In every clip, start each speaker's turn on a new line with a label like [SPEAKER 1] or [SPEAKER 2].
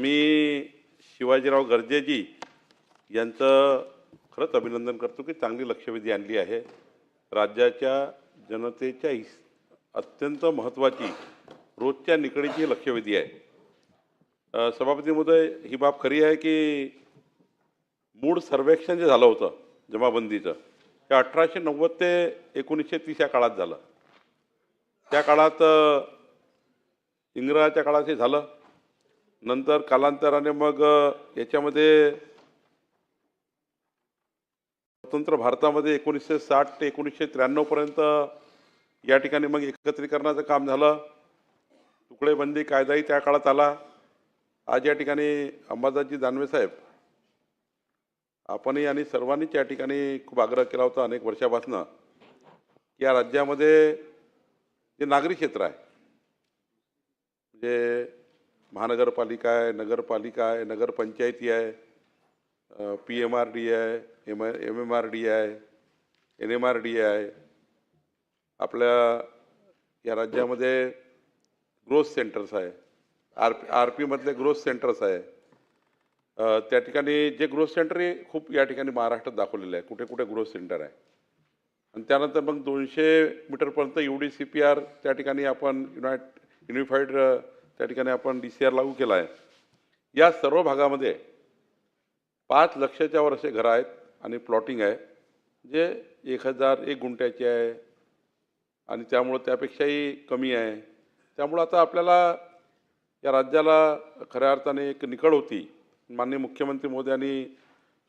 [SPEAKER 1] मी शिवाजीराव गर्जेजी यांचं खरंच अभिनंदन करतो की चांगली लक्षवेधी आणली आहे. राज्याच्या जनतेच्या हिस अत्यंत महत्त्वाची रोजच्या निकडीची लक्षवेधी आहे. सभापतीमध्ये सभापती महोदय ही बाब खरी आहे की मूळ सर्वेक्षण जे झालं होतं जमाबंदीचं ते अठराशे नव्वद ते एकोणीसशे तीस या काळात झालं. त्या काळात इंग्रजाच्या काळात हे झालं. नंतर कालांतराने मग याच्यामध्ये स्वतंत्र भारतामध्ये एकोणीसशे साठ ते एकोणीसशे त्र्याण्णवपर्यंत या ठिकाणी मग एकत्रीकरणाचं काम झालं. तुकडेबंदी कायदाही त्या काळात आला. आज या ठिकाणी अंबादासजी दानवे साहेब आपणही आणि सर्वांनीच या ठिकाणी खूप आग्रह केला होता अनेक वर्षापासनं की या राज्यामध्ये जे नागरी क्षेत्र आहे म्हणजे महानगरपालिका आहे नगरपालिका आहे नगरपंचायती आहे पी एम आर डी आहे M M M R D आहे एन एम आर डी आहे. आपल्या या राज्यामध्ये ग्रोथ सेंटर्स आहे. आर पी आर पीमधले ग्रोथ सेंटर्स आहे. त्या ठिकाणी जे ग्रोथ सेंटर हे खूप या ठिकाणी महाराष्ट्रात दाखवलेलं आहे. कुठे कुठे ग्रोथ सेंटर आहे. आणि त्यानंतर मग दोनशे मीटरपर्यंत U D C P R त्या ठिकाणी आपण युनायट युनिफाईड त्या ठिकाणी आपण डी सी आर लागू केला आहे. या सर्व भागामध्ये पाच लक्षाच्या वर असे घरं आहेत आणि प्लॉटिंग आहे जे एक हजार एक गुंठ्याचे आहे आणि त्यामुळं त्यापेक्षाही कमी आहे. त्यामुळं आता आपल्याला या राज्याला खऱ्या अर्थाने एक निकड होती. माननीय मुख्यमंत्री मोदयांनी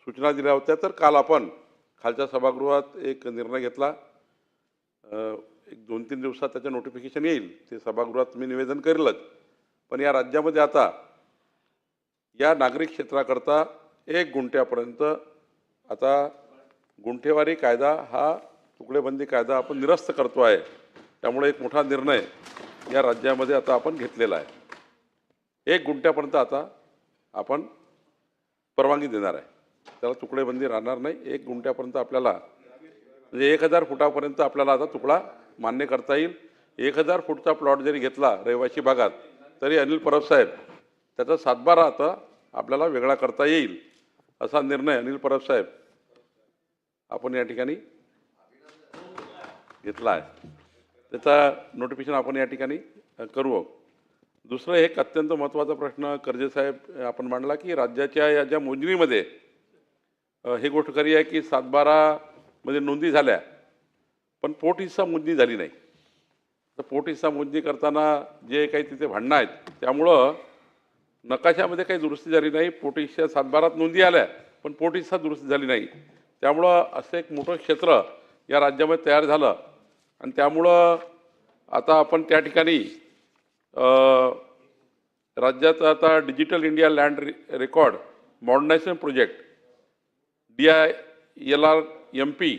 [SPEAKER 1] सूचना दिल्या होत्या तर काल आपण खालच्या सभागृहात एक निर्णय घेतला. एक दोन तीन दिवसात त्याचं नोटिफिकेशन येईल. ते सभागृहात मी निवेदन करेलच. पण या राज्यामध्ये आता या नागरिक क्षेत्राकरता एक गुंठ्यापर्यंत आता गुंठेवारी कायदा हा तुकडेबंदी कायदा आपण निरस्त करतो आहे. त्यामुळे एक मोठा निर्णय या राज्यामध्ये आता आपण घेतलेला आहे. एक गुंठ्यापर्यंत आता आपण परवानगी देणार आहे. त्याला तुकडेबंदी राहणार नाही. एक गुंठ्यापर्यंत आपल्याला म्हणजे एक हजार फुटापर्यंत आपल्याला आता तुकडा मान्य करता येईल. एक हजार फूटचा प्लॉट जरी घेतला रहिवासी भागात तरी अनिल परब साहेब त्याचा सातबारा आता आपल्याला वेगळा करता येईल असा निर्णय अनिल परब साहेब आपण या ठिकाणी घेतला आहे. त्याचा नोटिफिकेशन आपण या ठिकाणी करू दुसरं एक अत्यंत महत्त्वाचा प्रश्न कर्जेसाहेब आपण मांडला की राज्याच्या या ज्या मोजणीमध्ये हे गोष्ट खरी आहे की सातबारामध्ये नोंदी झाल्या पण पोटीसा मोजणी झाली नाही. तर पोट मोजणी करताना जे काही तिथे भांडणं आहेत त्यामुळं नकाशामध्ये काही दुरुस्ती झाली नाही. पोटीसच्या सातबारात नोंदी आल्या पण पोट दुरुस्ती झाली नाही. त्यामुळं असं एक मोठं क्षेत्र या राज्यामध्ये तयार झालं. आणि त्यामुळं आता आपण त्या ठिकाणी राज्यात आता digital India land ray record modernisation project D I L R M P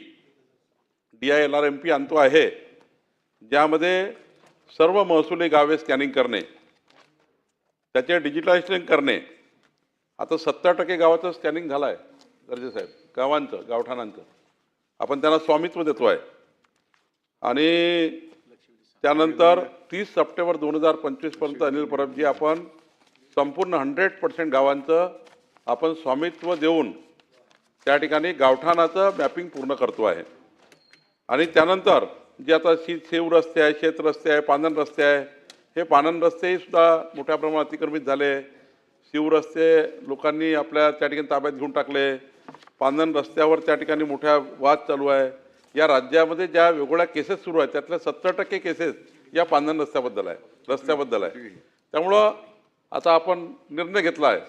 [SPEAKER 1] D I L R M P आणतो आहे. ज्यामध्ये सर्व महसुली गावे स्कॅनिंग करणे त्याचे डिजिटलायझेशन करणे आता सत्तर टक्के गावाचं स्कॅनिंग झालं आहे दर्जे साहेब गावांचं गावठाणांचं. आपण त्यांना स्वामित्व देतो आहे आणि त्यानंतर तीस सप्टेंबर दोन हजार पंचवीसपर्यंत अनिल परबजी आपण संपूर्ण हंड्रेड पर्सेंट गावांचं आपण स्वामित्व देऊन त्या ठिकाणी गावठाणाचं मॅपिंग पूर्ण करतो आहे. आणि त्यानंतर जे आता शी सेव रस्ते आहे शेत रस्ते आहे पानन रस्ते आहे हे पानन रस्तेही सुद्धा मोठ्या प्रमाणात अतिक्रमित झाले. शिव रस्ते लोकांनी आपल्या त्या ठिकाणी ताब्यात घेऊन टाकले. पानन रस्त्यावर त्या ठिकाणी मोठ्या वाद चालू आहे. या राज्यामध्ये ज्या वेगवेगळ्या केसेस सुरू आहेत त्यातल्या सत्तर टक्के केसेस या पानन रस्त्याबद्दल आहे रस्त्याबद्दल आहे. त्यामुळं आता आपण निर्णय घेतला आहे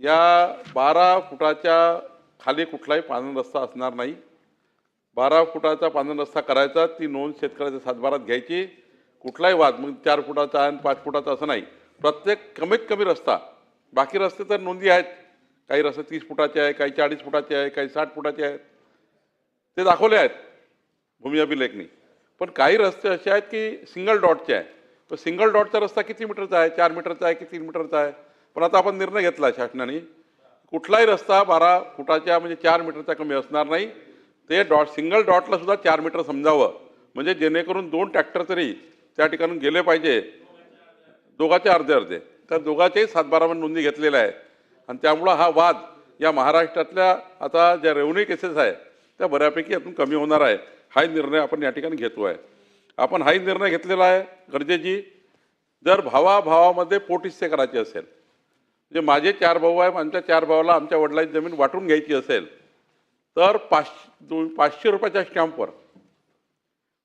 [SPEAKER 1] या बारा फुटाच्या खाली कुठलाही पानन रस्ता असणार नाही. बारा फुटाचा पांढरा रस्ता करायचा ती नोंद शेतकऱ्याच्या सातबारात घ्यायची. कुठलाही वाद मग चार फुटाचा आणि पाच फुटाचा असं नाही. प्रत्येक कमीत कमी रस्ता. बाकी रस्ते तर नोंदी आहेत. काही रस्ते तीस फुटाचे आहे काही चाळीस फुटाचे आहे काही साठ फुटाचे आहेत. ते दाखवले आहेत. भूमी अभिलेखनी. पण काही रस्ते असे आहेत की सिंगल डॉटचे आहे तर सिंगल डॉटचा रस्ता किती मीटरचा आहे? चार मीटरचा आहे की तीन मीटरचा आहे? पण आता आपण निर्णय घेतला आहे शासनाने. कुठलाही रस्ता बारा फुटाच्या म्हणजे चार मीटरचा कमी असणार नाही. ते डॉट सिंगल डॉटला सुद्धा चार मीटर समजावं. म्हणजे जेणेकरून दोन ट्रॅक्टर तरी त्या ठिकाणून गेले पाहिजे. दोघाचे अर्धे अर्धे. तर दोघाचेही सातबारामध्ये नोंदी घेतलेल्या आहे आणि त्यामुळं हा वाद या महाराष्ट्रातल्या आता ज्या रेव्हन्यू केसेस आहे त्या बऱ्यापैकी यातून कमी होणार आहे. हाही निर्णय आपण या ठिकाणी घेतो आहे. आपण हाही निर्णय घेतलेला आहे गरजेची. जर भावाभावामध्ये पोटिस्से करायचे असेल म्हणजे माझे चार भाऊ आहे आमच्या चार भावाला आमच्या वडिलांची जमीन वाटून घ्यायची असेल तर पाचशे पाचशे रुपयाच्या स्टॅम्पवर.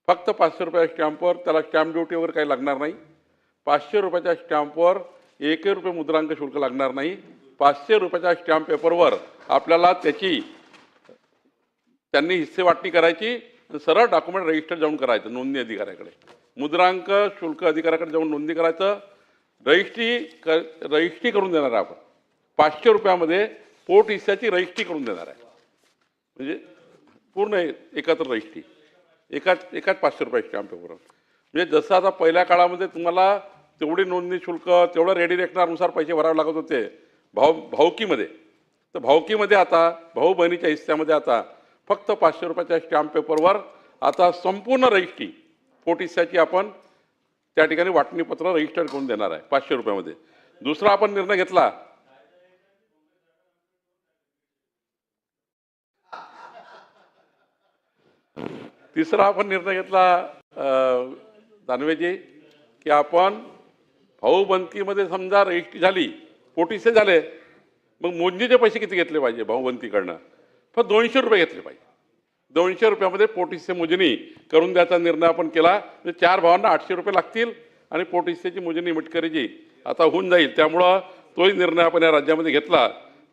[SPEAKER 1] फक्त पाचशे रुपयाच्या स्टॅम्पवर त्याला स्टॅम्प ड्युटीवर काही लागणार नाही. पाचशे रुपयाच्या स्टॅम्पवर एकही रुपये मुद्रांक शुल्क लागणार नाही. पाचशे रुपयाच्या स्टॅम्प पेपरवर आपल्याला त्याची त्यांनी हिस्से वाटणी करायची आणि सरळ डॉक्युमेंट रजिस्टर जाऊन करायचं नोंदणी अधिकाऱ्याकडे. मुद्रांक शुल्क अधिकाऱ्याकडे जाऊन नोंदणी करायचं. रजिस्ट्री कर रजिस्ट्री करून देणार आहे आपण. पाचशे रुपयामध्ये पोट हिस्स्याची रजिस्ट्री करून देणार आहे. म्हणजे पूर्ण एकत्र रजिस्ट्री एकाच एकाच पाचशे रुपये स्टॅम्प पेपरवर म्हणजे जसं आता पहिल्या काळामध्ये तुम्हाला तेवढी नोंदणी शुल्क तेवढं रेडी रेकनानुसार पैसे भरावे लागत होते भाऊ भाऊकीमध्ये. तर भाऊकीमध्ये आता भाऊ बहिणीच्या हिस्स्यामध्ये आता फक्त पाचशे रुपयाच्या स्टॅम्प पेपरवर आता संपूर्ण रजिस्ट्री पोट हिस्स्याची आपण त्या ठिकाणी वाटणीपत्र रजिस्टर करून देणार आहे पाचशे रुपयामध्ये. दुसरा आपण निर्णय घेतला तिसरा आपण निर्णय घेतला दानवेजी की आपण भाऊबंदकीमध्ये समजा रजिस्ट्री झाली पोटीसे झाले मग मोजणीचे पैसे किती घेतले पाहिजे भाऊबंदकीकडनं? फक्त दोनशे रुपये घेतले पाहिजे. दोनशे रुपयामध्ये पोटीसचे मोजणी करून द्यायचा निर्णय आपण केला. म्हणजे चार भावांना आठशे रुपये लागतील आणि पोटीसची मोजणी मिटकरीची आता होऊन जाईल. त्यामुळं तोही निर्णय आपण या राज्यामध्ये घेतला.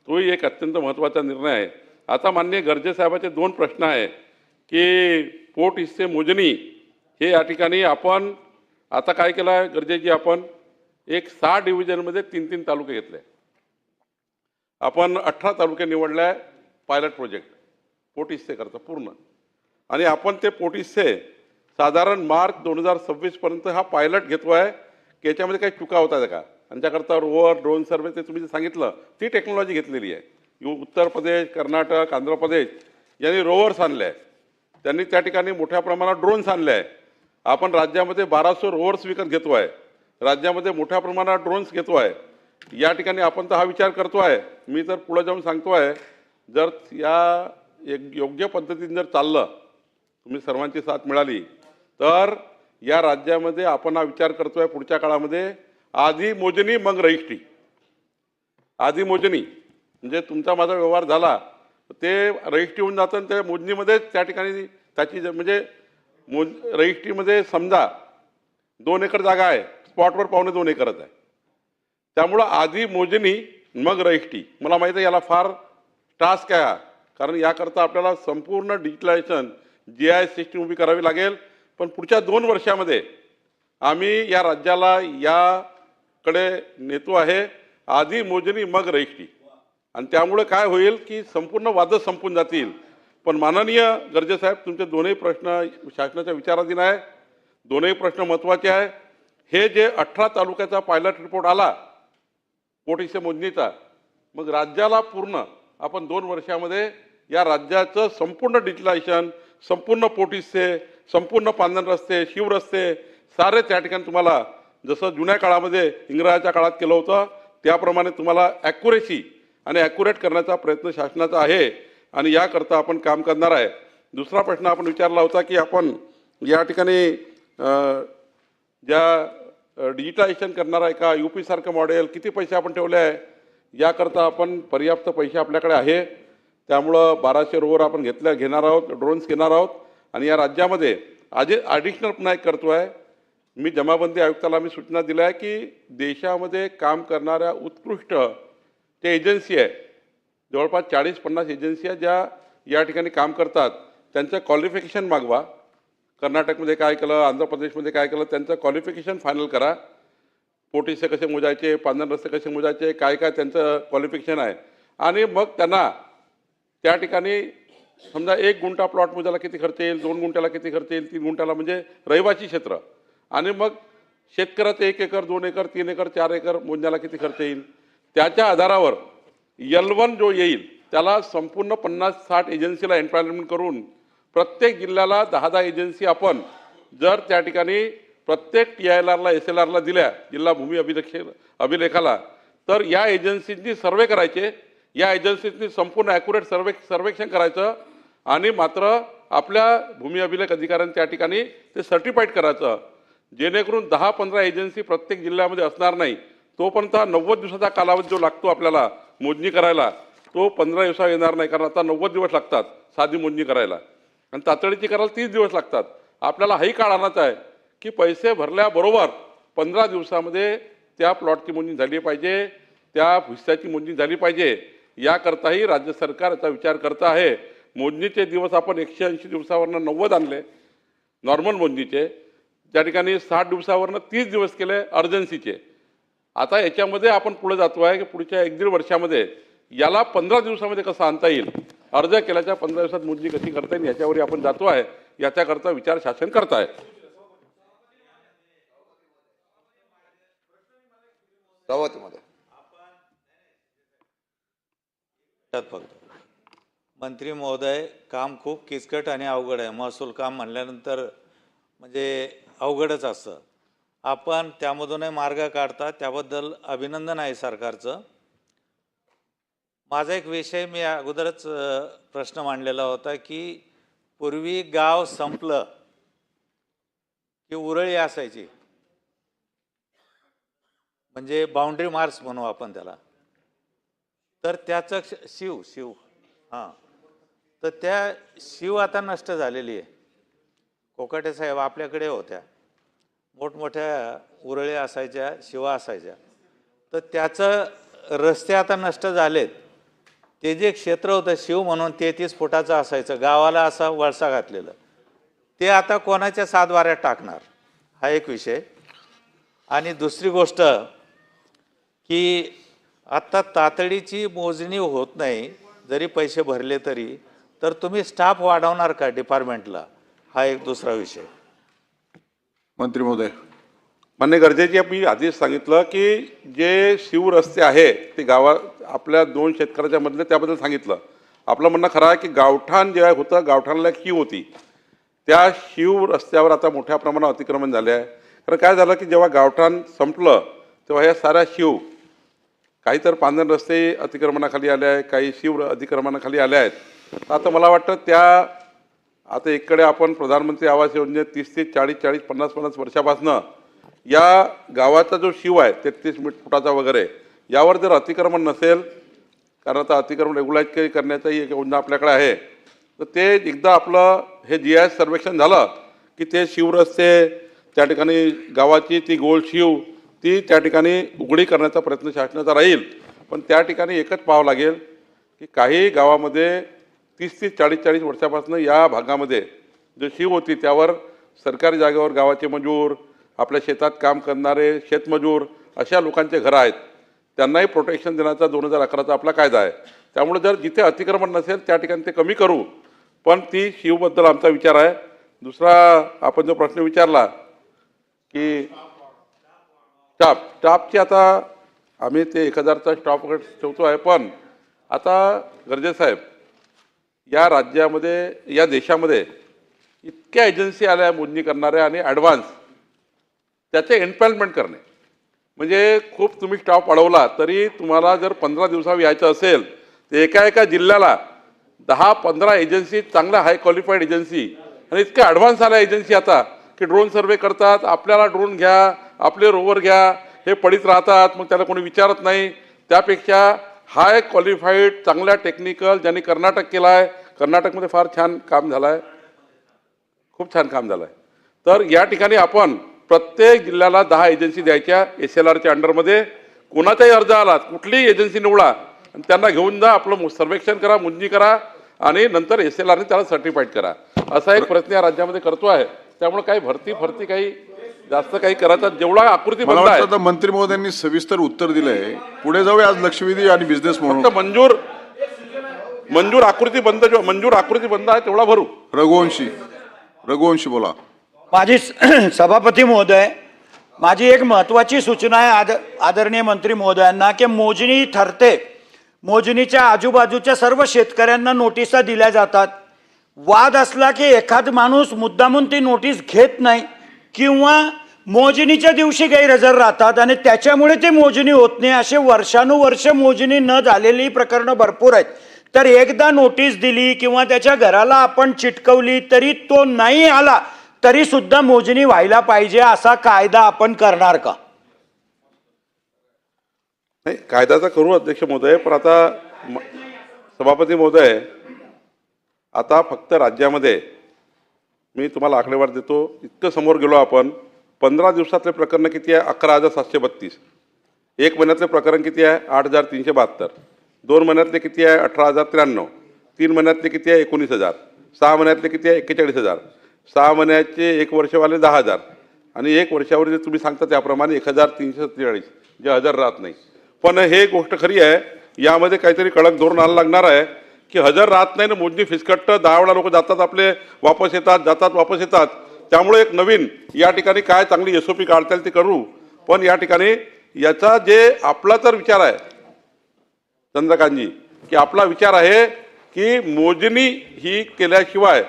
[SPEAKER 1] तोही एक अत्यंत महत्त्वाचा निर्णय आहे. आता मान्य गरजेसाहेबाचे दोन प्रश्न आहे. की पोट हिस्से मोजणी हे या ठिकाणी आपण आता काय केलं आहे गरजेची आपण एक सहा डिव्हिजनमध्ये तीन तीन तालुके घेतले. आपण अठरा तालुके निवडले आहे पायलट प्रोजेक्ट पोटिस्से करता पूर्ण. आणि आपण ते पोटिस्से साधारण मार्च दोन हजार सव्वीसपर्यंत हा पायलट घेतो आहे की याच्यामध्ये काही चुका होत आहेत का? आणि त्याकरता रोवर ड्रोन सर्वे ते तुम्ही जे सांगितलं ती टेक्नॉलॉजी घेतलेली आहे. उत्तर प्रदेश कर्नाटक आंध्र प्रदेश यांनी रोवर्स आणले. आहे त्यांनी त्या ठिकाणी मोठ्या प्रमाणात ड्रोन्स आणले आहे. आपण राज्यामध्ये बाराशे रोवर्स विकत घेतो आहे. राज्यामध्ये मोठ्या प्रमाणात ड्रोन्स घेतो आहे. या ठिकाणी आपण तर हा विचार करतो आहे. मी तर पुढं जाऊन सांगतो आहे जर या एक योग्य पद्धतीने जर चाललं तुम्ही सर्वांची साथ मिळाली तर या राज्यामध्ये आपण हा विचार करतो आहे पुढच्या काळामध्ये आधी मोजणी मग रजिस्ट्री. आधी मोजणी. म्हणजे तुमचा माझा व्यवहार झाला ते रजिस्ट्री होऊन जातं आणि त्या मोजणीमध्येच त्या ठिकाणी त्याची ज- म्हणजे मोज रजिस्ट्रीमध्ये समजा दोन एकर जागा आहे स्पॉटवर पावणे दोन एकरच आहे. त्यामुळं आधी मोजणी मग रजिस्ट्री. मला माहिती आहे याला फार टास्क आहे हा. कारण याकरता आपल्याला संपूर्ण डिजिटलायझेशन जी आय सिस्टीम उभी करावी लागेल. पण पुढच्या दोन वर्षामध्ये आम्ही या राज्याला याकडे नेतो आहे. आधी मोजणी मग रजिस्ट्री. आणि त्यामुळे काय होईल की संपूर्ण वादच संपून जातील. पण माननीय गरजेसाहेब तुमचे दोनही प्रश्न शासनाच्या विचाराधीन आहे. दोनही प्रश्न महत्त्वाचे आहे. हे जे अठरा तालुक्याचा पायलट रिपोर्ट आला पोटीसे मोजणीचा मग राज्याला पूर्ण आपण दोन वर्षामध्ये या राज्याचं संपूर्ण डिजिटलायझेशन संपूर्ण पोटीसचे संपूर्ण पांधन रस्ते शिवरस्ते सारे त्या ठिकाणी तुम्हाला जसं जुन्या काळामध्ये इंग्रजाच्या काळात केलं होतं त्याप्रमाणे तुम्हाला ॲक्युरेसी आणि ॲक्युरेट करण्याचा प्रयत्न शासनाचा आहे आणि याकरता आपण काम करणार आहे. दुसरा प्रश्न आपण विचारला होता की आपण या ठिकाणी ज्या डिजिटायझेशन करणार आहे का यू पीसारखं मॉडेल किती पैसे आपण ठेवले आहे याकरता आपण पर्याप्त पैसे आपल्याकडे आहे. त्यामुळं बाराशे रोवर आपण घेतल्या घेणार आहोत ड्रोन्स घेणार आहोत. आणि या राज्यामध्ये आज ॲडिशनल पुन्हा एक करतो आहे मी जमाबंदी आयुक्ताला मी सूचना दिल्या आहे की देशामध्ये काम करणाऱ्या उत्कृष्ट त्या एजन्सी आहे. जवळपास चाळीस पन्नास एजन्सी आहे ज्या या ठिकाणी काम करतात. त्यांचं क्वालिफिकेशन मागवा. कर्नाटकमध्ये काय केलं आंध्र प्रदेशमध्ये काय केलं त्यांचं क्वालिफिकेशन फायनल करा. पोटीसे कसे मोजायचे पांधन रस्ते कसे मोजायचे काय काय त्यांचं क्वालिफिकेशन आहे. आणि मग त्यांना त्या ठिकाणी समजा एक गुंठा प्लॉट मोजायला किती खर्च येईल दोन गुंठ्याला किती खर्च येईल तीन गुंठ्याला म्हणजे रहिवासी क्षेत्र. आणि मग शेतकऱ्याचं एक एकर दोन एकर तीन एकर चार एकर मोजण्याला किती खर्च येईल? त्याच्या आधारावर यल वन जो येईल त्याला संपूर्ण पन्नास साठ एजन्सीला एम्प्लॉयमेंट करून प्रत्येक जिल्ह्याला दहा दहा एजन्सी आपण जर त्या ठिकाणी प्रत्येक टी आय आरला एस एल आरला दिल्या जिल्हा भूमी अभिलेखे अभिलेखाला तर या एजन्सींनी सर्वे करायचे. या एजन्सींनी संपूर्ण ॲक्युरेट सर्वे सर्वेक्षण करायचं आणि मात्र आपल्या भूमी अभिलेख अधिकाऱ्यांनी त्या ठिकाणी ते सर्टिफाईड करायचं. जेणेकरून दहा पंधरा एजन्सी प्रत्येक जिल्ह्यामध्ये असणार नाही. तोपर्यंत हा नव्वद दिवसाचा कालावधी जो लागतो आपल्याला मोजणी करायला तो पंधरा दिवसा येणार नाही कारण आता नव्वद दिवस लागतात साधी मोजणी करायला. आणि तातडीची करायला तीस दिवस लागतात. आपल्याला हाही काळ आणायचा आहे की पैसे भरल्याबरोबर पंधरा दिवसामध्ये त्या प्लॉटची मोजणी झाली पाहिजे त्या हिस्साची मोजणी झाली पाहिजे. याकरताही राज्य सरकार याचा विचार करत आहे. मोजणीचे दिवस आपण एकशे ऐंशी दिवसावरनं नव्वद आणले नॉर्मल मोजणीचे. त्या ठिकाणी साठ दिवसावरनं तीस दिवस केले अर्जन्सीचे. आता याच्यामध्ये आपण पुढे जातो आहे की पुढच्या एक दीड वर्षामध्ये याला पंधरा दिवसामध्ये कसं आणता येईल? अर्ज केल्याच्या पंधरा दिवसात मोजणी कशी करता येईल याच्यावर आपण जातो आहे. याच्याकरता विचार शासन करत आहे
[SPEAKER 2] मंत्री महोदय काम खूप किचकट आणि अवघड आहे. महसूल काम म्हणल्यानंतर म्हणजे अवघडच असतं. आपण त्यामधूनही मार्ग काढता त्याबद्दल अभिनंदन आहे सरकारचं. माझा एक विषय मी अगोदरच प्रश्न मांडलेला होता की पूर्वी गाव संपलं की उरळी असायची. म्हणजे बाउंड्री मार्क्स म्हणू आपण त्याला. तर त्याचं शिव शिव हां. तर त्या शिव आता नष्ट झालेली आहे. कोकाटे साहेब आपल्याकडे होत्या. मोठमोठ्या उरळे असायच्या शिवा असायच्या. तर त्याचं रस्ते आता नष्ट झालेत. ते जे क्षेत्र होतं शिव म्हणून तेहतीस फुटाचं असायचं. गावाला असा वळसा घातलेलं. ते आता कोणाच्या सातवाऱ्यात टाकणार? हा एक विषय. आणि दुसरी गोष्ट की आत्ता तातडीची मोजणी होत नाही. जरी पैसे भरले तरी. तर तुम्ही स्टाफ वाढवणार का डिपार्टमेंटला? हा एक दुसरा विषय.
[SPEAKER 3] मंत्री महोदय.
[SPEAKER 1] मान्य गरजेची मी आधीच सांगितलं की जे शिवरस्ते आहे ते गावा आपल्या दोन शेतकऱ्याच्या मधले त्याबद्दल सांगितलं. आपलं म्हणणं खरं आहे की गावठाण जे होतं गावठाणाला एक शिव होती? त्या शिव रस्त्यावर आता मोठ्या प्रमाणात अतिक्रमण झाले आहे. कारण काय झालं की जेव्हा गावठाण संपलं तेव्हा ह्या साऱ्या शिव काही तर पांढरण रस्ते अतिक्रमणाखाली आले आहे काही शिव अतिक्रमणाखाली आले आहेत. आता मला वाटतं त्या आता इकडे आपण प्रधानमंत्री आवास योजनेत तीस ते चाळीस चाळीस पन्नास पन्नास वर्षापासनं या गावाचा जो शिव आहे तेहतीस मीट फुटाचा वगैरे यावर जर अतिक्रमण नसेल कारण आता अतिक्रमण रेग्युलाइज करण्याचाही एक योजना आपल्याकडे आहे तर ते एकदा आपलं हे जी आय सर्वेक्षण झालं की ते शिवरस्ते त्या ठिकाणी गावाची ती गोल शिव ती त्या ठिकाणी उघडी करण्याचा प्रयत्न शासनाचा राहील. पण त्या ठिकाणी एकच पाहावं लागेल की काही गावामध्ये तीस तीस चाळीस चाळीस वर्षापासून या भागामध्ये जो शिव होती त्यावर सरकारी जागेवर गावाचे मजूर आपल्या शेतात काम करणारे शेतमजूर अशा लोकांचे घरं आहेत. त्यांनाही प्रोटेक्शन देण्याचा दोन हजार अकराचा आपला कायदा आहे. त्यामुळे जर जिथे अतिक्रमण नसेल त्या ठिकाणी ते कमी करू. पण ती शिवबद्दल आमचा विचार आहे. दुसरा आपण जो प्रश्न विचारला की स्टाफ स्टाफची आता आम्ही ते एक हजारचा स्टॉप ठेवतो आहे पण आता गर्जे साहेब या राज्यामध्ये या देशामध्ये इतक्या एजन्सी आल्या मोजणी करणाऱ्या आणि ॲडव्हान्स त्याचे एम्प्लॉयमेंट करणे. म्हणजे खूप तुम्ही स्टॉप वाढवला तरी तुम्हाला जर पंधरा दिवसावर यायचं असेल तर एका एका जिल्ह्याला दहा पंधरा एजन्सी चांगल्या हाय क्वालिफाईड एजन्सी आणि इतक्या ॲडव्हान्स आल्या एजन्सी आता की ड्रोन सर्वे करतात आपल्याला ड्रोन घ्या आपले रोवर घ्या हे पडीत राहतात मग त्याला कोणी विचारत नाही. त्यापेक्षा हाय क्वालिफाईड चांगल्या टेक्निकल ज्यांनी कर्नाटक केला आहे कर्नाटकमध्ये फार छान काम झालं आहे खूप छान काम झालं आहे तर या ठिकाणी आपण प्रत्येक जिल्ह्याला दहा एजन्सी द्यायच्या एस एल आरच्या अंडरमध्ये कोणाचाही अर्ज आला कुठलीही एजन्सी निवडा आणि त्यांना घेऊन जा आपलं सर्वेक्षण करा मोजणी करा आणि नंतर एस एल आरने त्याला सर्टिफाईड करा. असा एक प्रयत्न या राज्यामध्ये करतो आहे. त्यामुळे काही भरती फरती काही जास्त काही करायचा जेवढा आकृती
[SPEAKER 3] मला
[SPEAKER 1] बंद आहे.
[SPEAKER 3] वाटतं आता मंत्री महोदयांनी सविस्तर उत्तर दिलंय. पुढे जाऊया आज लक्षवेधी आणि बिझनेस म्हणून.
[SPEAKER 1] फक्त मंजूर मंजूर आकृती बंद जो मंजूर आकृती बंद आहे तेवढा भरू.
[SPEAKER 3] रघुवंशी रघुवंशी बोला.
[SPEAKER 4] माझी स- सभापती महोदय माझी एक महत्त्वाची सूचना आहे आद आदरणीय मंत्री महोदयांना की मोजणी ठरते. मोजणीच्या आजूबाजूच्या सर्व शेतकऱ्यांना नोटिसा दिल्या जातात. वाद असला की एखाद माणूस मुद्दामून ती नोटीस घेत नाही किंवा मोजणीच्या दिवशी गैरहजर राहतात आणि त्याच्यामुळे ते मोजणी होत नाही. असे वर्षानुवर्ष मोजणी न झालेली प्रकरणं भरपूर आहेत. तर एकदा नोटीस दिली किंवा त्याच्या घराला आपण चिटकवली तरी तो नाही आला तरी सुद्धा मोजणी व्हायला पाहिजे असा कायदा आपण करणार का?
[SPEAKER 1] नाही कायद्याचा करू अध्यक्ष महोदय पण आता सभापती महोदय आता फक्त राज्यामध्ये मी तुम्हाला आकडेवार देतो इतकं समोर गेलो आपण पंधरा दिवसातले प्रकरणं किती आहे? अकरा हजार सातशे बत्तीस. एक महिन्यातले प्रकरण किती आहे? आठ हजार तीनशे बहात्तर. दोन महिन्यातले किती आहे? अठरा हजार त्र्याण्णव. तीन महिन्यातले किती आहे? एकोणीस हजार. सहा महिन्यातले किती आहे? एक्केचाळीस हजार. सहा महिन्याचे एक वर्षवाले दहा हजार. आणि एक वर्षावर जे तुम्ही सांगता त्याप्रमाणे एक हजार तीनशे सत्तेचाळीस जे हजर राहत नाही. पण हे गोष्ट खरी आहे यामध्ये काहीतरी कडक धोरण आलं लागणार आहे की हजर राहत नाही ना मोजणी फिसकट्ट दहा वेळा लोक जातात आपले वापस येतात जातात वापस येतात. त्यामुळे एक नवीन या ठिकाणी काय चांगली एस ओ पी काढता येईल ते करू. पण या ठिकाणी याचा जे आपला तर विचार आहे चंद्रकांतजी की आपला विचार आहे की मोजणी ही केल्याशिवाय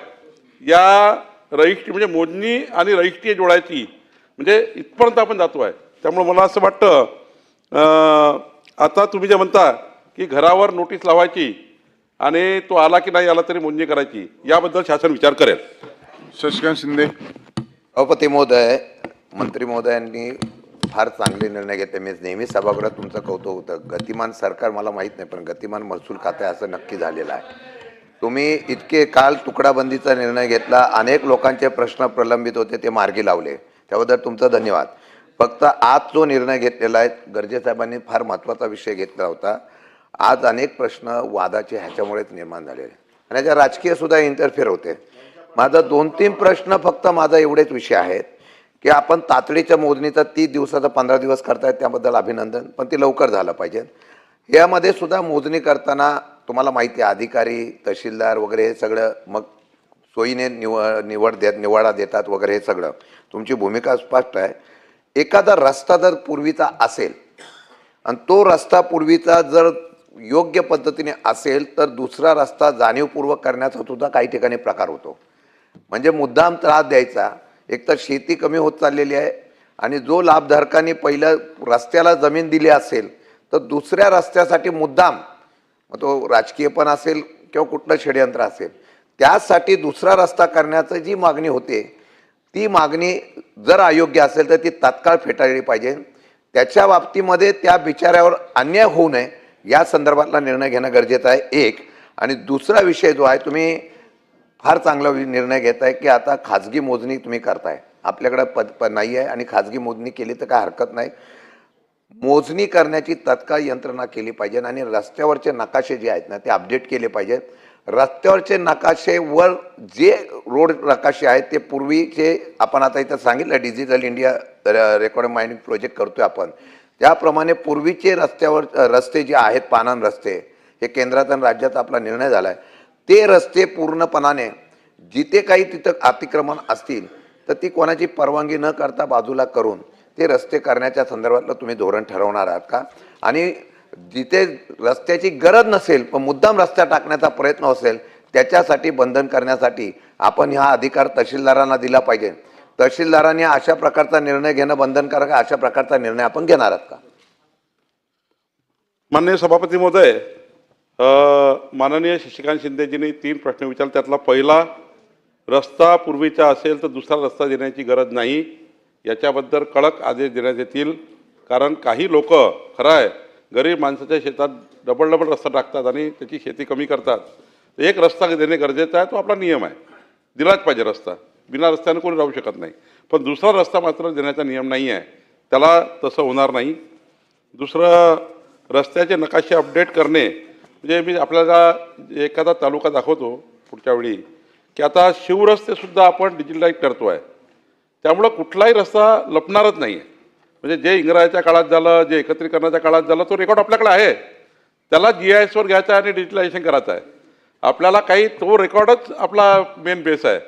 [SPEAKER 1] या रजिस्ट्री म्हणजे मोजणी आणि रजिस्ट्री जोडायची म्हणजे इथपर्यंत आपण जातो आहे. त्यामुळे मला असं वाटतं आता तुम्ही जे म्हणता की घरावर नोटीस लावायची आणि तो आला की नाही आला तरी मोजणी करायची याबद्दल शासन विचार करेल.
[SPEAKER 3] शशिकांत शिंदे.
[SPEAKER 5] अपती महोदय मंत्री महोदयांनी फार चांगले निर्णय घेतले. मी नेहमी सभागृहात तुमचं कौतुक होतं. गतिमान सरकार मला माहीत नाही पण गतिमान महसूल खाते असं नक्की झालेलं आहे. तुम्ही इतके काल तुकडाबंदीचा निर्णय घेतला. अनेक लोकांचे प्रश्न प्रलंबित होते ते मार्गी लावले. त्याबद्दल तुमचं धन्यवाद. फक्त आज जो निर्णय घेतलेला आहे गरजेसाहेबांनी फार महत्त्वाचा विषय घेतला होता. आज अनेक प्रश्न वादाचे ह्याच्यामुळेच निर्माण झालेले. आणि ह्याच्या राजकीयसुद्धा इंटरफेअर होते. माझा दोन तीन प्रश्न फक्त माझा एवढेच विषय आहेत की आपण तातडीच्या मोजणीचा तीस दिवसाचा पंधरा दिवस करतायत त्याबद्दल अभिनंदन पण ते लवकर झालं पाहिजे. यामध्ये सुद्धा मोजणी करताना तुम्हाला माहिती आहे अधिकारी तहसीलदार वगैरे हे सगळं मग सोयीने निव निवड देत निवाडा देतात वगैरे हे सगळं. तुमची भूमिका स्पष्ट आहे. एखादा रस्ता जर पूर्वीचा असेल आणि तो रस्ता पूर्वीचा जर योग्य पद्धतीने असेल तर दुसरा रस्ता जाणीवपूर्वक करण्याचा सुद्धा काही ठिकाणी प्रकार होतो. म्हणजे मुद्दाम त्रास द्यायचा. एक तर शेती कमी होत चाललेली आहे आणि जो लाभधारकांनी पहिलं रस्त्याला जमीन दिली असेल तर दुसऱ्या रस्त्यासाठी मुद्दाम मग तो राजकीय पण असेल किंवा कुठलं षडयंत्र असेल त्यासाठी दुसरा रस्ता करण्याचं जी मागणी होते ती मागणी जर अयोग्य असेल तर ती तात्काळ फेटाळली पाहिजे. त्याच्या बाबतीमध्ये त्या बिचाऱ्यावर अन्याय होऊ नये या संदर्भातला निर्णय घेणं गरजेचं आहे एक. आणि दुसरा विषय जो आहे तुम्ही फार चांगला निर्णय घेत आहे की आता खाजगी मोजणी तुम्ही करताय. आपल्याकडं पद प नाही आहे आणि खाजगी मोजणी केली तर काय हरकत नाही. मोजणी करण्याची तत्काळ यंत्रणा केली पाहिजे आणि रस्त्यावरचे नकाशे जे आहेत ना ते अपडेट केले पाहिजेत. रस्त्यावरचे नकाशे वर जे रोड नकाशे आहेत ते पूर्वीचे आपण आता इथं सांगितलं digital India record mining project करतोय आपण. त्याप्रमाणे पूर्वीचे रस्त्यावर रस्ते जे आहेत पानन रस्ते हे केंद्रात आणि राज्यात आपला निर्णय झाला आहे ते रस्ते पूर्णपणाने जिथे काही तिथं अतिक्रमण असतील तर ती कोणाची परवानगी न करता बाजूला करून ते रस्ते करण्याच्या संदर्भातलं तुम्ही धोरण ठरवणार आहात का? आणि जिथे रस्त्याची गरज नसेल पण मुद्दाम रस्ता टाकण्याचा प्रयत्न असेल त्याच्यासाठी बंधन करण्यासाठी आपण हा अधिकार तहसीलदारांना दिला पाहिजे. तहसीलदारांनी अशा प्रकारचा निर्णय घेणं बंधनकारक अशा प्रकारचा निर्णय आपण घेणार आहात का?
[SPEAKER 1] माननीय सभापती महोदय माननीय शशिकांत शिंदेजींनी तीन प्रश्न विचारले. त्यातला पहिला रस्ता पूर्वीचा असेल तर दुसरा रस्ता देण्याची गरज नाही. याच्याबद्दल कडक आदेश देण्यात येतील. कारण काही लोक खरं आहे गरीब माणसाच्या शेतात डबल डबल रस्ता टाकतात आणि त्याची शेती कमी करतात. एक रस्ता देणे गरजेचं आहे तो आपला नियम आहे. दिलाच पाहिजे रस्ता. बिना रस्त्याने कोणी राहू शकत नाही. पण दुसरा रस्ता मात्र देण्याचा नियम नाही आहे. त्याला तसं होणार नाही. दुसरं रस्त्याचे नकाशे अपडेट करणे. म्हणजे मी आपल्याला एखादा तालुका दाखवतो पुढच्या वेळी की आता शिवरस्तेसुद्धा आपण डिजिटलाईज करतो आहे त्यामुळं कुठलाही रस्ता लपणारच नाही आहे म्हणजे जे इंग्रजाच्या काळात झालं जे एकत्रीकरणाच्या काळात झालं तो रेकॉर्ड आपल्याकडे आहे. त्याला जी आय एसवर घ्यायचा आहे आणि डिजिटलायझेशन करायचं आहे. आपल्याला काही तो रेकॉर्डच आपला मेन बेस आहे.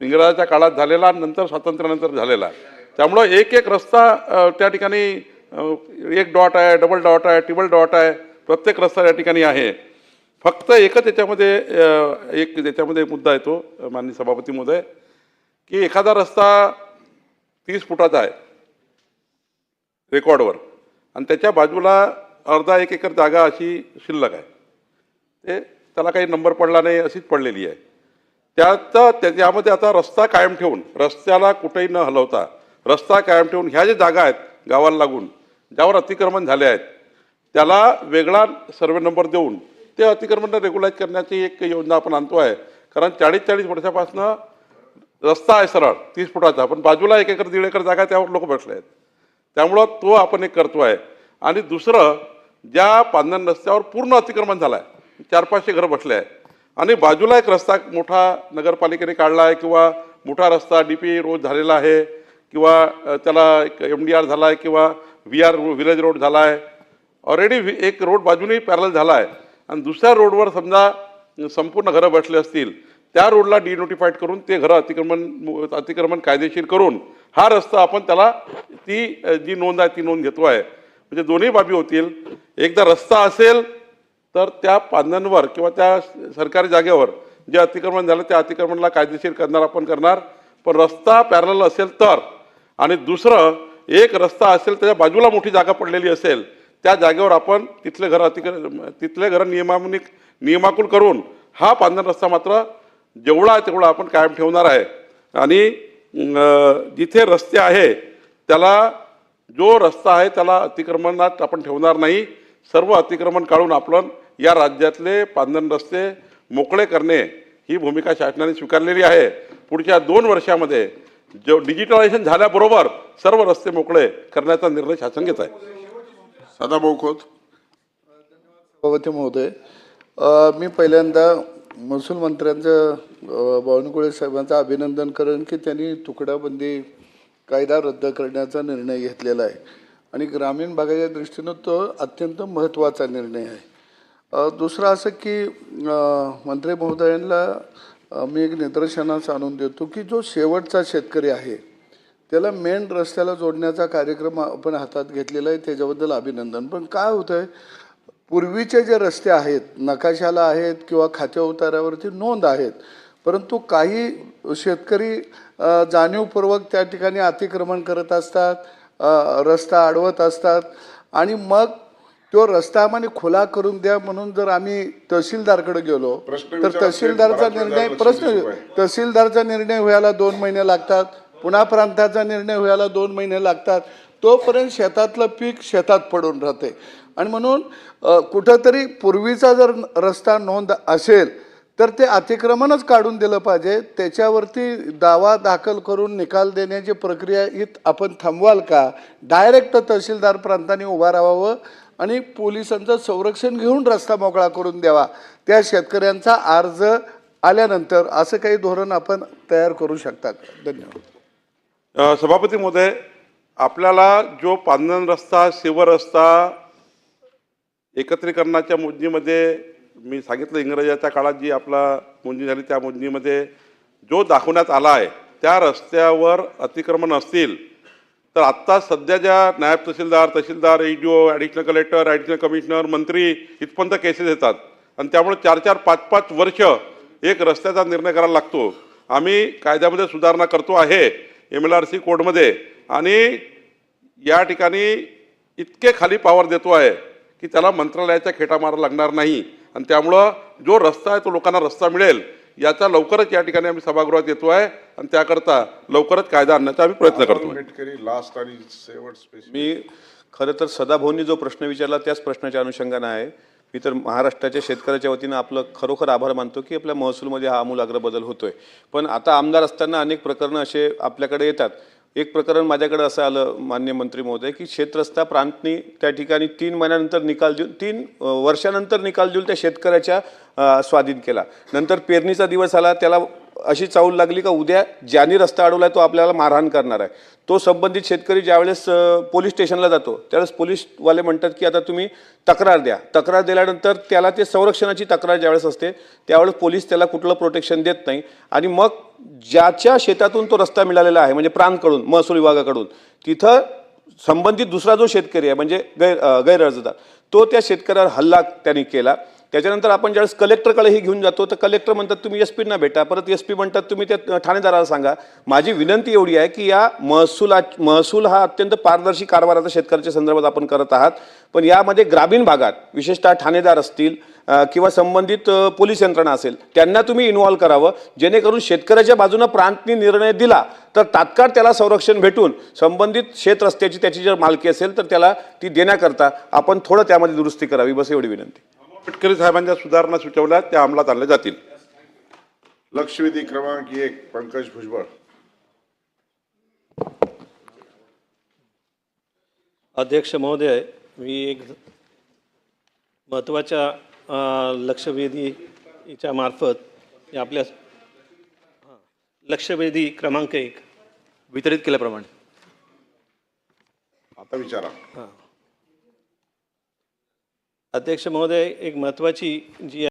[SPEAKER 1] इंग्रजाच्या काळात झालेला नंतर स्वातंत्र्यानंतर झालेला. त्यामुळं एक एक रस्ता त्या ठिकाणी एक डॉट आहे डबल डॉट आहे ट्रिबल डॉट आहे. प्रत्येक रस्ता या ठिकाणी आहे. फक्त एकच याच्यामध्ये एक त्याच्यामध्ये एक मुद्दा येतो माननीय सभापती महोदय की एखादा रस्ता तीस फुटाचा आहे रेकॉर्डवर आणि त्याच्या बाजूला अर्धा एक एकर जागा अशी शिल्लक आहे. ते त्याला काही नंबर पडला नाही अशीच पडलेली आहे. त्याचा त्याच्यामध्ये आता रस्ता कायम ठेवून रस्त्याला कुठेही न हलवता रस्ता कायम ठेवून ह्या ज्या जागा आहेत गावाला लागून ज्यावर अतिक्रमण झाले आहेत त्याला वेगळा सर्वे नंबर देऊन ते अतिक्रमण रेग्युलाईज करण्याची एक योजना आपण आणतो आहे. कारण चाळीस चाळीस वर्षापासून रस्ता आहे सरळ तीस फुटाचा पण बाजूला एक एकर दीड एकर जागा आहे, त्यावर लोक बसले आहेत. त्यामुळं तो आपण एक करतो आहे. आणि दुसरं ज्या पांधन रस्त्यावर पूर्ण अतिक्रमण झालं आहे चार पाचशे घरं बसले आहे आणि बाजूला एक रस्ता मोठा नगरपालिकेने काढला आहे किंवा मोठा रस्ता डी पी रोड झालेला आहे किंवा त्याला एक एम डी आर झाला आहे किंवा व्ही आर विलेज रोड झाला आहे. ऑलरेडी एक रोड बाजूने पॅरल झाला आहे आणि दुसऱ्या रोडवर समजा संपूर्ण घरं बसले असतील त्या रोडला डिनोटिफाईड करून ते घरं अतिक्रमण अतिक्रमण कायदेशीर करून हा रस्ता आपण त्याला ती जी नोंद आहे ती नोंद घेतो आहे म्हणजे दोन्ही बाबी होतील. एकदा रस्ता असेल तर त्या पांधनवर किंवा त्या सरकारी जागेवर जे अतिक्रमण झालं त्या अतिक्रमणाला कायदेशीर करणार आपण करणार. पण रस्ता पॅरल असेल तर आणि दुसरं एक रस्ता असेल त्याच्या बाजूला मोठी जागा पडलेली असेल त्या जागेवर आपण तिथले घर अतिक्र तिथले घरं नियमानुक नियमाकुल करून हा पांधन रस्ता मात्र जेवढा आहे तेवढा आपण कायम ठेवणार आहे. आणि जिथे रस्ते आहे त्याला जो रस्ता आहे त्याला अतिक्रमणात आपण ठेवणार नाही. सर्व अतिक्रमण काढून आपण या राज्यातले पांधन रस्ते मोकळे करणे ही भूमिका शासनाने स्वीकारलेली आहे. पुढच्या दोन वर्षामध्ये जो डिजिटलायझेशन झाल्याबरोबर सर्व रस्ते मोकळे करण्याचा निर्णय शासन घेत आहे.
[SPEAKER 3] सदाभाऊ खोत.
[SPEAKER 6] सभापती महोदय. मी पहिल्यांदा महसूल मंत्र्यांचं बावनकुळे साहेबांचं अभिनंदन करेन की त्यांनी तुकडाबंदी कायदा रद्द करण्याचा निर्णय घेतलेला आहे. आणि ग्रामीण भागाच्या दृष्टीनं तो अत्यंत महत्त्वाचा निर्णय आहे. दुसरं असं की मंत्री महोदयांना मी एक निदर्शनास आणून देतो की जो शेवटचा शेतकरी आहे त्याला मेन रस्त्याला जोडण्याचा कार्यक्रम आपण हातात घेतलेला आहे त्याच्याबद्दल अभिनंदन पण काय होतं आहे पूर्वीचे जे रस्ते आहेत नकाशाला आहेत किंवा खात्या उतारावरती नोंद आहेत परंतु काही शेतकरी जाणीवपूर्वक त्या ठिकाणी अतिक्रमण करत असतात रस्ता अडवत असतात आणि मग तो रस्ता आम्हाला खुला करून द्या म्हणून जर आम्ही तहसीलदारकडे गेलो तर तहसीलदारचा निर्णय प्रश्न. तहसीलदारचा निर्णय व्हायला दोन महिने लागतात पुन्हा प्रांताचा निर्णय व्हायला दोन महिने लागतात तोपर्यंत शेतातलं पीक शेतात पडून राहते. आणि म्हणून कुठंतरी पूर्वीचा जर रस्ता नोंद असेल तर ते अतिक्रमणच काढून दिलं पाहिजे. त्याच्यावरती दावा दाखल करून निकाल देण्याची प्रक्रिया ही आपण थांबवाल का? डायरेक्ट तहसीलदार प्रांताने उभा राहावं आणि पोलिसांचं संरक्षण घेऊन रस्ता मोकळा करून द्यावा. त्या शेतकऱ्यांचा अर्ज आल्यानंतर असं काही धोरण आपण तयार करू शकता धन्यवाद.
[SPEAKER 1] सभापती महोदय आपल्याला जो पांधन रस्ता शिवर रस्ता एकत्रीकरणाच्या मोजणीमध्ये मी सांगितलं इंग्रजाच्या काळात जी आपला मोजणी झाली त्या मोजणीमध्ये जो दाखवण्यात आला आहे त्या रस्त्यावर अतिक्रमण असतील तर आत्ता सध्या ज्या नायब तहसीलदार तहसीलदार A D O additional collector additional commissioner मंत्री इथपर्यंत केसेस येतात. आणि त्यामुळे चार चार पाच पाच वर्ष एक रस्त्याचा निर्णय करायला लागतो. आम्ही कायद्यामध्ये सुधारणा करतो आहे. एम एल आर सी कोडमध्ये आणि या ठिकाणी इतके खाली पावर देतो आहे की त्याला मंत्रालयाच्या खेटा मारा लागणार नाही. आणि त्यामुळं जो रस्ता आहे तो लोकांना रस्ता मिळेल याचा लवकरच या ठिकाणी आम्ही सभागृहात येतो आहे. आणि त्याकरता लवकरच कायदा आणण्याचा आम्ही प्रयत्न करतो
[SPEAKER 3] लास्ट आणि शेवट
[SPEAKER 7] मी खरं तर सदाभाऊंनी जो प्रश्न विचारला त्याच प्रश्नाच्या अनुषंगानं आहे. मी तर महाराष्ट्राच्या शेतकऱ्याच्या वतीनं आपलं खरोखर आभार मानतो की आपल्या महसूलमध्ये हा आमूलाग्र बदल होतोय. पण आता आमदार असताना अनेक प्रकरणं असे आपल्याकडे येतात. एक प्रकरण माझ्याकडे असं आलं मान्य मंत्री महोदय की शेतरस्ता प्रांतनी त्या ठिकाणी तीन महिन्यानंतर निकाल देऊन तीन वर्षानंतर निकाल देऊन त्या शेतकऱ्याच्या स्वाधीन केला. नंतर पेरणीचा दिवस आला त्याला अशी चाऊल लागली का उद्या ज्याने रस्ता अडवला आहे तो आपल्याला मारहाण करणार आहे. तो संबंधित शेतकरी ज्यावेळेस पोलीस स्टेशनला जातो त्यावेळेस पोलीसवाले म्हणतात की आता तुम्ही तक्रार द्या. तक्रार दिल्यानंतर त्याला ते संरक्षणाची तक्रार ज्यावेळेस असते त्यावेळेस पोलीस त्याला कुठलं प्रोटेक्शन देत नाही. आणि मग ज्याच्या शेतातून तो रस्ता मिळालेला आहे म्हणजे प्रांतकडून महसूल विभागाकडून तिथं संबंधित दुसरा जो शेतकरी आहे म्हणजे गैर अ, गैरअर्जदार तो त्या शेतकऱ्यावर हल्ला त्यांनी केला. त्याच्यानंतर आपण ज्यावेळेस कलेक्टरकडेही घेऊन जातो तर कलेक्टर म्हणतात तुम्ही एस पींना भेटा. परत एस पी म्हणतात तुम्ही त्या ठाणेदाराला सांगा. माझी विनंती एवढी आहे की या महसूला महसूल हा अत्यंत पारदर्शी कारभाराचा शेतकऱ्याच्या संदर्भात आपण करत आहात. पण यामध्ये ग्रामीण भागात विशेषतः ठाणेदार असतील किंवा संबंधित पोलीस यंत्रणा असेल त्यांना तुम्ही इन्व्हॉल्व करावं. जेणेकरून शेतकऱ्याच्या बाजूनं प्रांतनी निर्णय दिला तर तात्काळ त्याला संरक्षण भेटून संबंधित शेत रस्त्याची त्याची जर मालकी असेल तर त्याला ती देण्याकरता आपण थोडं त्यामध्ये दुरुस्ती करावी बस एवढी विनंती.
[SPEAKER 1] गडकरी साहेबांच्या सुधारणा सुचवल्या त्या अंमलात आणल्या जातील.
[SPEAKER 3] लक्षवेधी क्रमांक एक पंकज भुजबळ.
[SPEAKER 8] अध्यक्ष महोदय मी एक महत्त्वाच्या लक्षवेधीच्या मार्फत हे आपल्या हां, लक्षवेधी क्रमांक एक.
[SPEAKER 9] वितरित केल्याप्रमाणे.
[SPEAKER 3] आता विचारा.
[SPEAKER 8] अध्यक्ष महोदय एक महत्त्वाची जी